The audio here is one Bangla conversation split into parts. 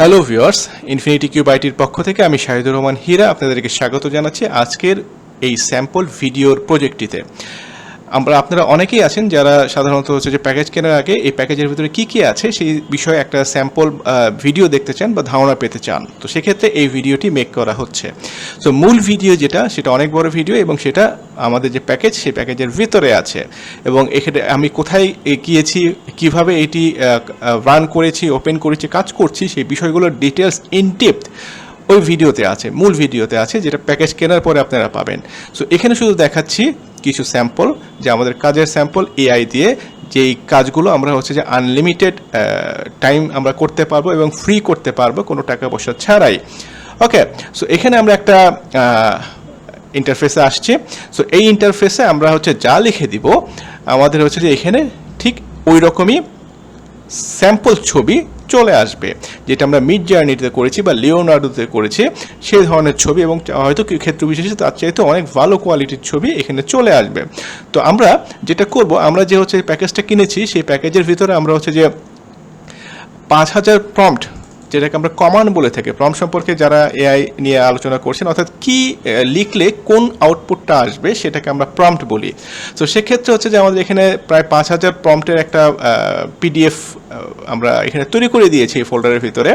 হ্যালো ভিউয়ার্স ইনফিনিটি কিউব আইটির পক্ষ থেকে আমি শাহিদুর রহমান হীরা আপনাদেরকে স্বাগত জানাচ্ছি আজকের এই স্যাম্পল ভিডিওর প্রজেক্টটিতে আমরা, আপনারা অনেকেই আছেন যারা সাধারণত হচ্ছে যে প্যাকেজ কেনার আগে এই প্যাকেজের ভিতরে কি কি আছে সেই বিষয়ে একটা স্যাম্পল ভিডিও দেখতে চান বা ধারণা পেতে চান। তো সেক্ষেত্রে এই ভিডিওটি মেক করা হচ্ছে। তো মূল ভিডিও যেটা, সেটা অনেক বড় ভিডিও এবং সেটা আমাদের যে প্যাকেজ সেই প্যাকেজের ভিতরে আছে। এবং এখানে আমি কোথায় গিয়েছি কীভাবে এটি রান করেছি ওপেন করেছি, কাজ করছি, সেই বিষয়গুলোর ডিটেলস ইন ডেপথ ওই ভিডিওতে আছে, মূল ভিডিওতে আছে, যেটা প্যাকেজ কেনার পরে আপনারা পাবেন। সো এখানে শুধু দেখাচ্ছি কিছু স্যাম্পল যে আমাদের কাজের স্যাম্পল এআই দিয়ে যেই কাজগুলো আমরা হচ্ছে যে আনলিমিটেড টাইম আমরা করতে পারব এবং ফ্রি করতে পারব কোনো টাকা পয়সা ছাড়াই। ওকে সো এখানে আমরা একটা ইন্টারফেসে আসছি। সো এই ইন্টারফেসে আমরা হচ্ছে যা লিখে দিব, আমাদের হচ্ছে যে এখানে ঠিক ওই রকমই স্যাম্পল ছবি চলে আসবে, যেটা আমরা মিড জার্নিতে করেছি বা লিওনার্ডোতে করেছি সেই ধরনের ছবি এবং হয়তো ক্ষেত্র বিশেষে তার চাইতে অনেক ভালো কোয়ালিটির ছবি এখানে চলে আসবে। তো আমরা যেটা করব, আমরা যে হচ্ছে প্যাকেজটা কিনেছি, সেই প্যাকেজের ভিতরে আমরা হচ্ছে যে পাঁচ হাজার প্রম্পট যেটাকে আমরা কমান বলে থাকি। প্রম্পট সম্পর্কে যারা এআই নিয়ে আলোচনা করছেন, অর্থাৎ কি লিখলে কোন আউটপুটটা আসবে সেটাকে আমরা প্রম্পট বলি। তো সেক্ষেত্রে হচ্ছে যে আমাদের এখানে প্রায় পাঁচ হাজার প্রম্পটের একটা পিডিএফ আমরা এখানে তৈরি করে দিয়েছি এই ফোল্ডারের ভিতরে।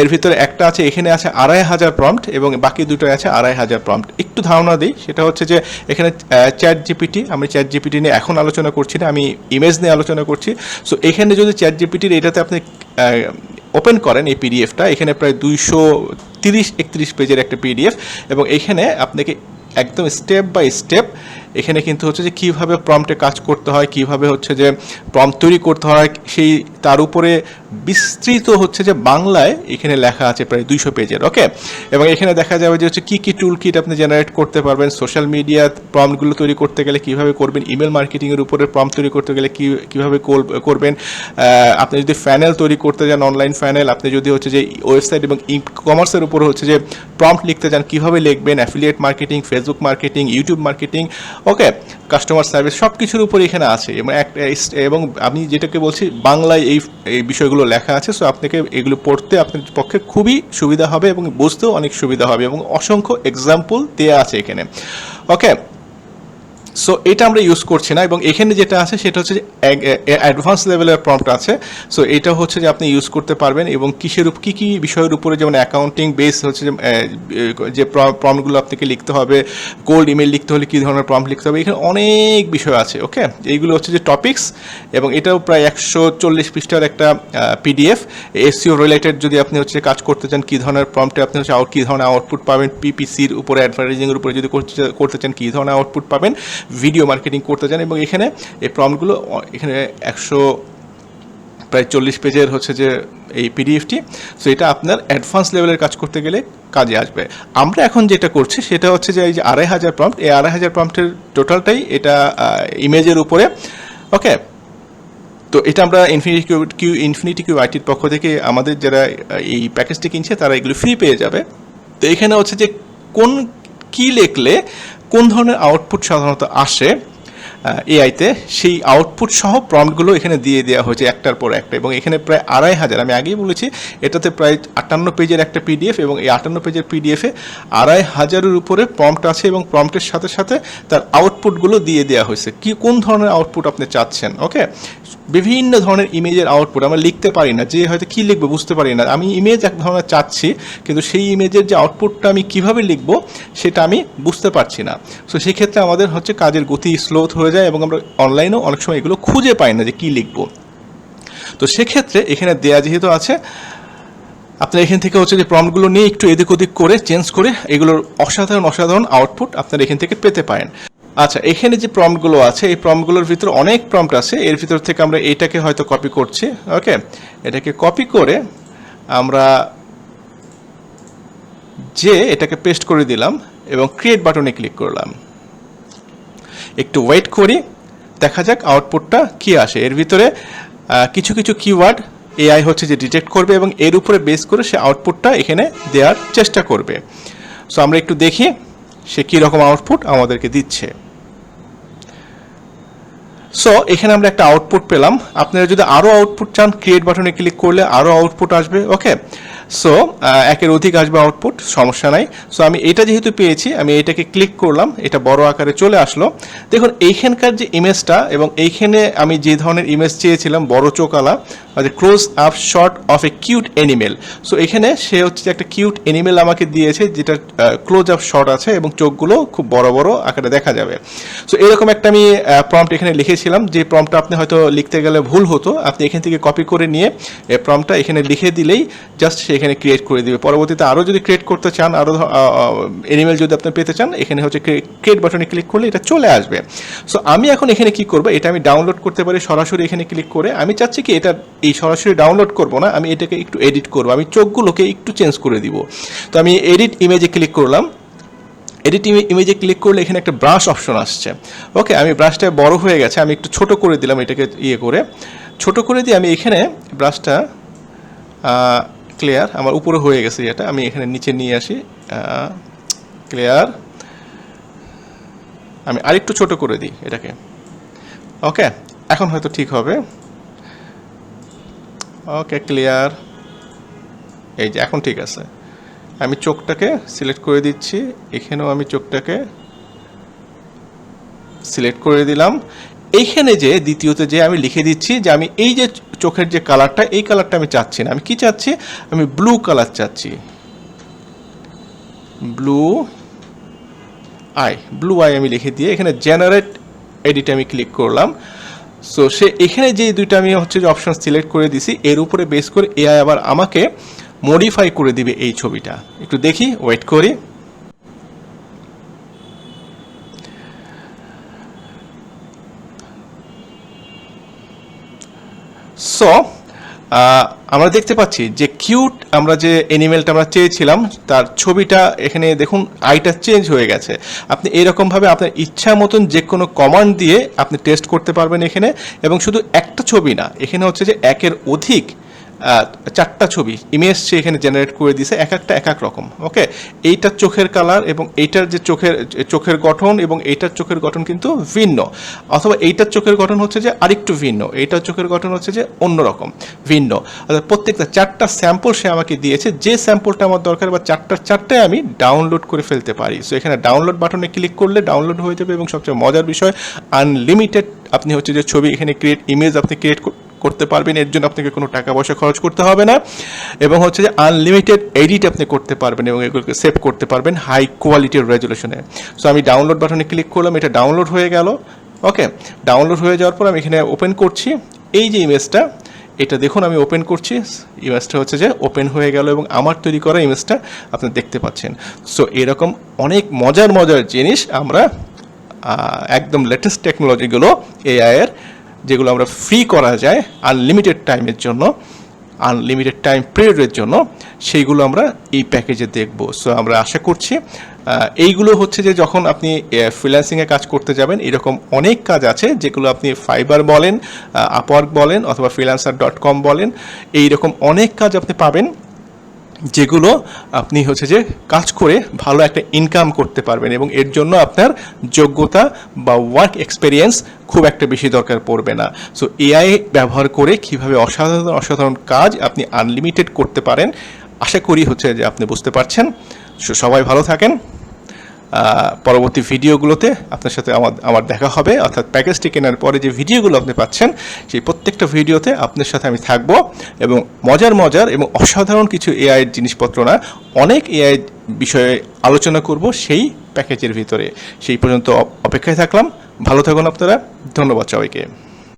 এর ভিতরে একটা আছে, এখানে আছে আড়াই হাজার প্রম্পট এবং বাকি দুটো আছে আড়াই হাজার প্রম্পট একটু ধারণা দিই, সেটা হচ্ছে যে এখানে চ্যাট জিপিটি আমি চ্যাট জিপিটি নিয়ে এখন আলোচনা করছি না, আমি ইমেজ নিয়ে আলোচনা করছি। সো এখানে যদি চ্যাট জিপিটির এটাতে আপনি ওপেন করেন এই পিডিএফটা। এখানে প্রায় দুইশো তিরিশ, একত্রিশ পেজের একটা পিডিএফ এবং এখানে আপনাকে একদম স্টেপ বাই স্টেপ এখানে কিন্তু হচ্ছে যে কীভাবে প্রম্পটে কাজ করতে হয়, কীভাবে হচ্ছে যে প্রম্পট তৈরি করতে হয়, সেই তার উপরে বিস্তৃত হচ্ছে যে বাংলায় এখানে লেখা আছে প্রায় দুইশো পেজের ওকে এবং এখানে দেখা যাবে যে হচ্ছে কী কী টুল কিট আপনি জেনারেট করতে পারবেন সোশ্যাল মিডিয়া প্রম্পটগুলো তৈরি করতে গেলে কীভাবে করবেন ইমেল মার্কেটিংয়ের উপরে প্রম্পট তৈরি করতে গেলে কী, কীভাবে করবেন আপনি যদি ফ্যানেল তৈরি করতে যান অনলাইন ফ্যানেল আপনি যদি হচ্ছে যে ওয়েবসাইট এবং ই কমার্সের উপরে হচ্ছে যে প্রম্পট লিখতে যান, কীভাবে লিখবেন affiliate marketing Facebook marketing YouTube marketing okay customer service সব কিছুর উপর এখানে আছে। এবং একটা এবং আমি যেটাকে বলছি, বাংলায় এই এই বিষয়গুলো লেখা আছে সো আপনাকে এগুলো পড়তে আপনার পক্ষে খুবই সুবিধা হবে এবং বুঝতেও অনেক সুবিধা হবে এবং অসংখ্য এক্সাম্পল দেওয়া আছে এখানে। ওকে সো এটা আমরা ইউজ করছি না এবং এখানে যেটা আছে সেটা হচ্ছে অ্যাডভান্স লেভেলের প্রম্পট আছে। সো এটা হচ্ছে যে আপনি ইউজ করতে পারবেন এবং কিসের উপ- কী কি বিষয়ের উপরে যেমন অ্যাকাউন্টিং বেস হচ্ছে যে, যে প্রম্পটগুলো আপনাকে লিখতে হবে কোল্ড ইমেল লিখতে হলে কী ধরনের প্রম্পট লিখতে হবে এখানে অনেক বিষয় আছে ওকে এইগুলো হচ্ছে যে টপিকস এবং এটাও প্রায় একশো চল্লিশ পৃষ্ঠার একটা পিডিএফ এসিও রিলেটেড যদি আপনি হচ্ছে কাজ করতে চান কী ধরনের প্রম্পটে আপনি হচ্ছে আউট কী ধরনের আউটপুট পাবেন পিপিসির উপরে অ্যাডভার্টাইজিংয়ের উপরে যদি করতে চান কী ধরনের আউটপুট পাবেন ভিডিও মার্কেটিং করতে চান এবং এখানে এই প্রম্পটগুলো অ- এখানে একশো প্রায় চল্লিশ পেজের হচ্ছে যে এই পিডিএফটি সো এটা আপনার অ্যাডভান্স লেভেলের কাজ করতে গেলে কাজে আসবে। আমরা এখন যেটা করছি সেটা হচ্ছে যে এই যে আড়াই হাজার প্রম্পট এই আড়াই হাজার প্রম্পটের টোটালটাই এটা ইমেজের উপরে। ওকে তো এটা আমরা infinity Q Q infinity Q আইটির পক্ষ থেকে আমাদের যারা এই প্যাকেজটি কিনছে তারা এগুলো ফ্রি পেয়ে যাবে। তো এখানে হচ্ছে যে কোন কি লিখলে কোন ধরনের আউটপুট সাধারণত আসে? এআইতে সেই আউটপুট সহ প্রম্পটগুলো এখানে দিয়ে দেওয়া হয়েছে একটার পর একটা। এবং এখানে প্রায় আড়াই হাজার, আমি আগেই বলেছি, এটাতে প্রায় আটান্ন পেজের একটা পিডিএফ এবং এই আটান্ন পেজের পিডিএফে আড়াই হাজারের উপরে প্রম্পট আছে এবং প্রম্পটের সাথে সাথে তার আউটপুটগুলো দিয়ে দেওয়া হয়েছে। কি, কোন ধরনের আউটপুট আপনি চাচ্ছেন? ওকে বিভিন্ন ধরনের ইমেজের আউটপুট আমরা লিখতে পারি না, যে হয়তো কী লিখব বুঝতে পারি না। আমি ইমেজ এক ধরনের চাচ্ছি, কিন্তু সেই ইমেজের যে আউটপুটটা আমি কীভাবে লিখব, সেটা আমি বুঝতে পারছি না। সো সেই ক্ষেত্রে আমাদের হচ্ছে কাজের গতি স্লো হয়ে যায় এবং আমরা অনলাইনেও অনেক সময় এগুলো খুঁজে পাই না যে কী লিখব। তো সেক্ষেত্রে এখানে দেয়া যেহেতু আছে, আপনার এখান থেকে হচ্ছে যে প্রম্পটগুলো নিয়ে একটু এদিক ওদিক করে চেঞ্জ করে এগুলোর অসাধারণ অসাধারণ আউটপুট আপনারা এখান থেকে পেতে পারেন। আচ্ছা এখানে যে প্রম্পটগুলো আছে, এই প্রম্পটগুলোর ভিতরে অনেক প্রম্পট আছে। এর ভিতর থেকে আমরা এটাকে হয়তো কপি করছি ওকে এটাকে কপি করে আমরা যে এটাকে পেস্ট করে দিলাম এবং ক্রিয়েট বাটনে ক্লিক করলাম। একটু ওয়েট করি, দেখা যাক আউটপুটটা কি আসে। এর ভিতরে কিছু কিছু কিওয়ার্ড এআই হচ্ছে যে ডিটেক্ট করবে এবং এর উপরে বেস করে সে আউটপুটটা এখানে দেওয়ার চেষ্টা করবে। সো আমরা একটু দেখি সে কী রকম আউটপুট আমাদেরকে দিচ্ছে। সো এখানে আমরা একটা আউটপুট পেলাম। আপনারা যদি আরও আউটপুট চান ক্রিয়েট বাটনে ক্লিক করলে আরও আউটপুট আসবে ওকে সো একের অধিক আসবে আউটপুট সমস্যা নাই। সো আমি এটা যেহেতু পেয়েছি, আমি এটাকে ক্লিক করলাম, এটা বড় আকারে চলে আসলো। দেখুন, এইখানকার যে ইমেজটা এবং এইখানে আমি যে ধরনের ইমেজ চেয়েছিলাম, বড় চোকালা close up shot of a cute animal so এখানে সে হচ্ছে একটা কিউট অ্যানিমেল আমাকে দিয়েছে, যেটা ক্লোজ আপ শট আছে এবং চোখগুলো খুব বড় বড় আকারে দেখা যাবে। সো এরকম একটা আমি প্রম্পট এখানে লিখেছিলাম যে প্রম্পটটা আপনি হয়তো লিখতে গেলে ভুল হতো। আপনি এখান থেকে কপি করে নিয়ে এই প্রম্পটটা এখানে লিখে দিলেই জাস্ট সে এখানে ক্রিয়েট করে দিবে। পরবর্তীতে আরও যদি ক্রিয়েট করতে চান, আরও অ্যানিমেল যদি আপনি পেতে চান, এখানে হচ্ছে ক্রিয়েট বাটনে ক্লিক করলে এটা চলে আসবে। সো আমি এখন এখানে কি করব? এটা আমি ডাউনলোড করতে পারি, সরাসরি এখানে ক্লিক করে। আমি চাচ্ছি কি এটা এই সরাসরি ডাউনলোড করব না, আমি এটাকে একটু এডিট করব। আমি চোখগুলোকে একটু চেঞ্জ করে দিব। তো আমি এডিট ইমেজে ক্লিক করলাম। এডিট ইমেজে ক্লিক করলে এখানে একটা ব্রাশ অপশন আসছে। ওকে আমি ব্রাশটা বড় হয়ে গেছে, আমি একটু ছোট করে দিলাম এটাকে ইয়ে করে। ছোট করে দিয়ে আমি এখানে ব্রাশটা ক্লিয়ার আমার উপরে হয়ে গেছে এটা আমি এখানে নিচে নিয়ে আসি ক্লিয়ার আমি আরেকটু ছোট করে দিই এটাকে। ওকে এখন হয়তো ঠিক হবে। ওকে ক্লিয়ার এই যে, এখন ঠিক আছে। আমি চোখটাকে সিলেক্ট করে দিচ্ছি। এখানেও আমি চোখটাকে সিলেক্ট করে দিলাম। এইখানে যে, দ্বিতীয়তে যে আমি লিখে দিচ্ছি যে, আমি এই যে চোখের যে কালারটা এই কালারটা আমি চাচ্ছি না। আমি কি চাচ্ছি? আমি ব্লু কালার চাচ্ছি। ব্লু আই ব্লু আই আমি লিখে দিয়ে এখানে জেনারেট এডিট আমি ক্লিক করলাম। সো সে এখানে যে দুইটা আমি হচ্ছে যে অপশন সিলেক্ট করে দিছি, এর উপরে বেস করে এআই আবার আমাকে মডিফাই করে দিবে এই ছবিটা। একটু দেখি ওয়েট করি। সো আমরা দেখতে পাচ্ছি যে কিউট আমরা যে অ্যানিমেলটা আমরা চেয়েছিলাম, তার ছবিটা এখানে দেখুন আইটা চেঞ্জ হয়ে গেছে। আপনি এরকমভাবে আপনার ইচ্ছা মতন যে কোনো কমান্ড দিয়ে আপনি টেস্ট করতে পারবেন এখানে। এবং শুধু একটা ছবি না, এখানে হচ্ছে যে একের অধিক চারটা ছবি ইমেজ সে এখানে জেনারেট করে দিছে এক একটা এক এক রকম ওকে এইটার চোখের কালার এবং এইটার যে চোখের চোখের গঠন এবং এইটার চোখের গঠন কিন্তু ভিন্ন, অথবা এইটার চোখের গঠন হচ্ছে যে আরেকটু ভিন্ন, এইটার চোখের গঠন হচ্ছে যে অন্যরকম ভিন্ন। অর্থাৎ প্রত্যেকটা চারটা স্যাম্পল সে আমাকে দিয়েছে, যে স্যাম্পলটা আমার দরকার বা চারটার চারটায় আমি ডাউনলোড করে ফেলতে পারি। সো এখানে ডাউনলোড বাটনে ক্লিক করলে ডাউনলোড হয়ে যাবে এবং সবচেয়ে মজার বিষয় আনলিমিটেড আপনি হচ্ছে যে ছবি এখানে ক্রিয়েট ইমেজ আপনি ক্রিয়েট করতে পারবেন, এর জন্য আপনাকে কোনো টাকা পয়সা খরচ করতে হবে না। এবং হচ্ছে যে আনলিমিটেড এডিট আপনি করতে পারবেন এবং এগুলোকে সেভ করতে পারবেন হাই কোয়ালিটির রেজুলেশনে সো আমি ডাউনলোড বাটনে ক্লিক করলাম, এটা ডাউনলোড হয়ে গেল। ওকে ডাউনলোড হয়ে যাওয়ার পর আমি এখানে ওপেন করছি। এই যে ইমেজটা এটা দেখুন, আমি ওপেন করছি। ইমেজটা হচ্ছে যে ওপেন হয়ে গেল এবং আমার তৈরি করা ইমেজটা আপনি দেখতে পাচ্ছেন। সো এরকম অনেক মজার মজার জিনিস আমরা একদম লেটেস্ট টেকনোলজিগুলো এআইয়ের যেগুলো আমরা ফ্রি করা যায় আনলিমিটেড টাইমের জন্য আনলিমিটেড টাইম পিরিয়ডের জন্য, সেইগুলো আমরা এই প্যাকেজে দেখব। সো আমরা আশা করছি এইগুলো হচ্ছে যে যখন আপনি ফ্রিল্যান্সিংয়ে কাজ করতে যাবেন, এরকম অনেক কাজ আছে যেগুলো আপনি ফাইবার বলেন আপওয়ার্ক বলেন অথবা ফ্রিল্যান্সার ডট কম বলেন, এইরকম অনেক কাজ আপনি পাবেন। যেগুলো আপনি হচ্ছে যে কাজ করে ভালো একটা ইনকাম করতে পারবেন এবং এর জন্য আপনার যোগ্যতা বা ওয়ার্ক এক্সপেরিয়েন্স খুব একটা বেশি দরকার পড়বে না। সো এআই ব্যবহার করে কীভাবে অসাধারণ অসাধারণ কাজ আপনি আনলিমিটেড করতে পারেন, আশা করি হচ্ছে যে আপনি বুঝতে পারছেন। সবাই ভালো থাকেন। পরবর্তী ভিডিওগুলোতে আপনার সাথে আমার আমার দেখা হবে। অর্থাৎ প্যাকেজটি কেনার পরে যে ভিডিওগুলো আপনি পাচ্ছেন, সেই প্রত্যেকটা ভিডিওতে আপনার সাথে আমি থাকব এবং মজার মজার এবং অসাধারণ কিছু এআই জিনিসপত্র না, অনেক এআই বিষয়ে আলোচনা করব সেই প্যাকেজের ভিতরে। সেই পর্যন্ত অপ- অপেক্ষায় থাকলাম। ভালো থাকুন আপনারা। ধন্যবাদ সবাইকে।